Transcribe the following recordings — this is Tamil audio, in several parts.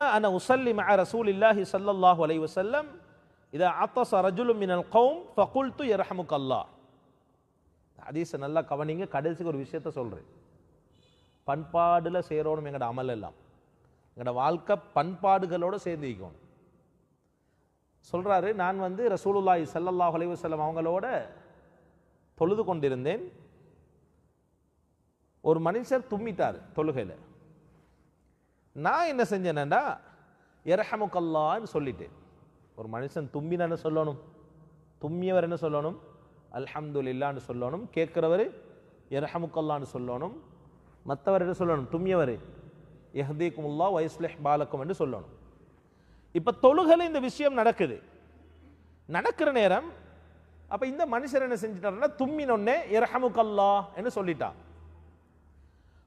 أنا أصلي مع رسول الله صلى الله عليه وسلم إذا عطس رجل من القوم فقلت يرحمك الله ஹதீஸை நல்லா கவனிங்க கடைசிக்கு ஒரு விஷயத்த சொல்கிறேன் பண்பாடுல சேரணும் எங்களோட அமல் எல்லாம் எங்களோட வாழ்க்கை பண்பாடுகளோட சேர்ந்து இருக்கணும் சொல்றாரு நான் வந்து ரசூலுல்லாஹி ஸல்லல்லாஹு அலைஹி வஸல்லம் அவங்களோட தொழுது கொண்டிருந்தேன் ஒரு மனுஷர் தும்மிட்டார் தொழுகையில் நான் என்ன செஞ்சேனேண்டா இரஹமுக்கல்லான்னு சொல்லிட்டேன். ஒரு மனுஷன் தும்பினான்னு சொல்லணும். தும்மியவர் என்ன சொல்லணும்? அல்ஹம்துலில்லான்னு சொல்லணும். கேட்குறவர் இரஹமுக்கல்லான்னு சொல்லணும். மற்றவர் என்ன சொல்லணும்? தும்மியவர் எஹ்தீக்குமுல்லா வயசுலேஹ் பாலக்கும் என்று சொல்லணும். இப்போ தொழுகையில் இந்த விஷயம் நடக்குது. நடக்கிற நேரம் அப்போ இந்த மனுஷர் என்ன செஞ்சிட்டாருன்னா தும்மினொன்னே இரஹமுக்கல்லா என்று சொல்லிட்டான்.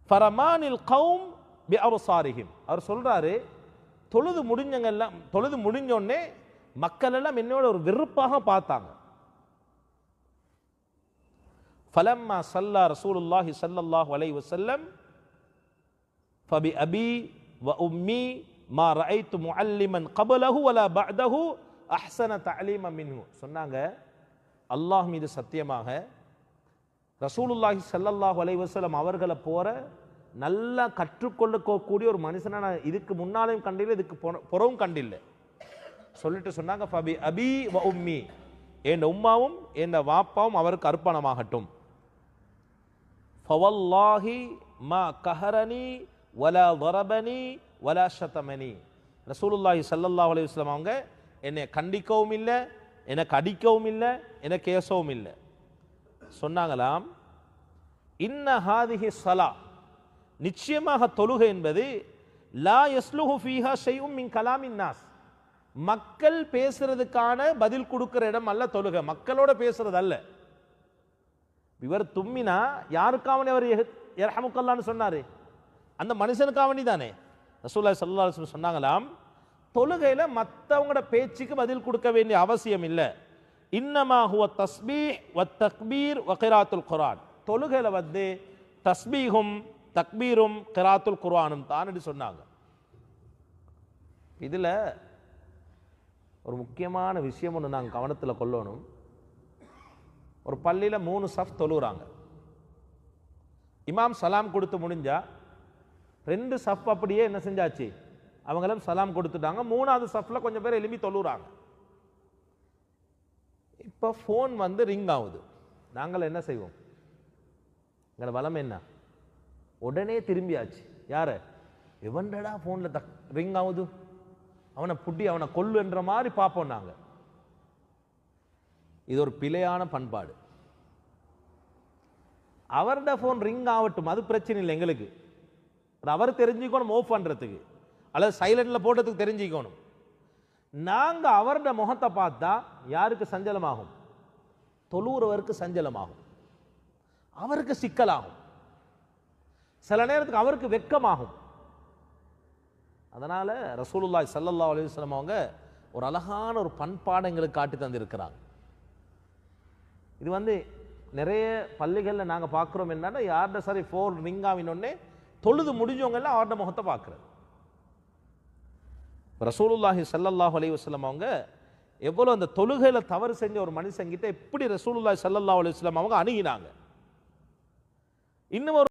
ஃபரமானில் கௌம் பி அவசாரிஹிம் அவர் சொல்றாரு தொழுது முடிஞ்சங்கெல்லாம் தொழுது முடிஞ்சோடனே மக்கள் எல்லாம் என்னோட ஒரு வெறுப்பாக பார்த்தாங்க. ஃபலம்மா சல்லா ரசூலுல்லாஹி ஸல்லல்லாஹு அலைஹி வசல்லம் ஃபபி அபி வ உம்மி மா ரஐத்து முஅல்லிமன் கபலஹு வலா பஅதஹு அஹ்சன தஅலீம மின்ஹு. சொன்னாங்க அல்லாஹ் மீது சத்தியமாக ரசூலுல்லாஹி ஸல்லல்லாஹு அலைஹி வசல்லம் அவர்களை போற நல்லா கற்றுக்கொள்ளக்கூடிய ஒரு மனுஷனை நான் இதுக்கு முன்னாலையும் கண்டில்லை இதுக்கு புறவும் கண்டில்லை. சொல்லிட்டு சொன்னாங்க ஃபபி அபி வ உம்மி. என் உம்மாவும் என் வாப்பாவும் அவருக்கு அர்ப்பணமாகட்டும். ஃபவல்லாஹி மா கஹரணி வல வரபனி வல ஷதமனி. ரசூலுல்லாஹி சல்லல்லா அலையுஸ்லாம் அவங்க என்னை கண்டிக்கவும் இல்லை எனக்கு அடிக்கவும் இல்லை எனக்கு ஏசவும் இல்லை. சொன்னாங்களாம் இன்ன ஹாதிஹி சலா நிச்சயமாக தொழுகை என்பது லா எஸ்லுஹு ஃபீஹா ஷைஉம் மின் கலாமின் நாஸ். மக்கள் பேசுறதுக்கான பதில் கொடுக்குற இடம் அல்ல தொழுகை. மக்களோட பேசுறது அல்ல. இவர் தும்மினா யாருக்காவனே அவர் எரஹமுக்கல்லான்னு சொன்னார். அந்த மனுஷனுக்காவணி தானே ரசூல்லா ஸல்லல்லாஹு சொன்னாங்களாம் தொழுகையில் மற்றவங்களோட பேச்சுக்கு பதில் கொடுக்க வேண்டிய அவசியம் இல்லை. இன்னமா ஹுவ தஸ்பீ வ தக்பீர் வகைராத்துல் குரான் தொழுகையில் வந்து தஸ்பீஹும் தக்பீரும் கிராத்துல் குர்ஆனும் தான் சொன்னாங்க. இதில் ஒரு முக்கியமான விஷயம் ஒன்று நாங்கள் கவனத்தில் கொள்ளணும். ஒரு பள்ளியில் மூணு சஃப் தொழுகிறாங்க இமாம் சலாம் கொடுத்து முடிஞ்சா ரெண்டு சஃப் அப்படியே என்ன செஞ்சாச்சு? அவங்களும் சலாம் கொடுத்துட்டாங்க. மூணாவது சஃப்ல கொஞ்சம் பேர் எலும்பி தொழுகிறாங்க இப்போ ஃபோன் வந்து ரிங் ஆகுது. நாங்கள் என்ன செய்வோம்? எங்களை வளம் என்ன? உடனே திரும்பியாச்சு. யார? எவன்டடா ஃபோனில் தக் ரிங் ஆகுது அவனை புட்டி அவனை கொல்லுன்ற மாதிரி பார்ப்போம் நாங்கள் இது ஒரு பிழையான பண்பாடு. அவரோட ஃபோன் ரிங் ஆகட்டும் அது பிரச்சனை இல்லை எங்களுக்கு. அது அவர் தெரிஞ்சுக்கணும் ஓஃப் பண்ணுறதுக்கு அல்லது சைலண்டில் போட்டதுக்கு தெரிஞ்சுக்கணும். நாங்கள் அவரோட முகத்தை பார்த்தா யாருக்கு சஞ்சலமாகும்? தொழுறவருக்கு சஞ்சலமாகும். அவருக்கு சிக்கலாகும். சில நேரத்துக்கு அவருக்கு வெக்கமாகும் அதனால் ரசூலுல்லாய் சல்லல்லா அலைஹி அவங்க ஒரு அழகான ஒரு பண்பாடை எங்களுக்கு காட்டி தந்திருக்கிறாங்க. இது வந்து நிறைய பள்ளிகளில் நாங்கள் பார்க்குறோம் என்னன்னா யார்கிட்ட சரி ஃபோர் ரிங் ஆகினோடனே தொழுது முடிஞ்சவங்கெல்லாம் எல்லாம் முகத்தை பார்க்குறது ரசூலுல்லாஹி சல்லல்லாஹ் அலைஹி வஸல்லம் அவங்க எவ்வளோ அந்த தொழுகையில் தவறு செஞ்ச ஒரு மனுஷங்கிட்ட எப்படி ரசூலுல்லாஹி ஸல்லல்லாஹு அலைஹி வஸல்லம் அவங்க அணுகினாங்க. இன்னும் ஒரு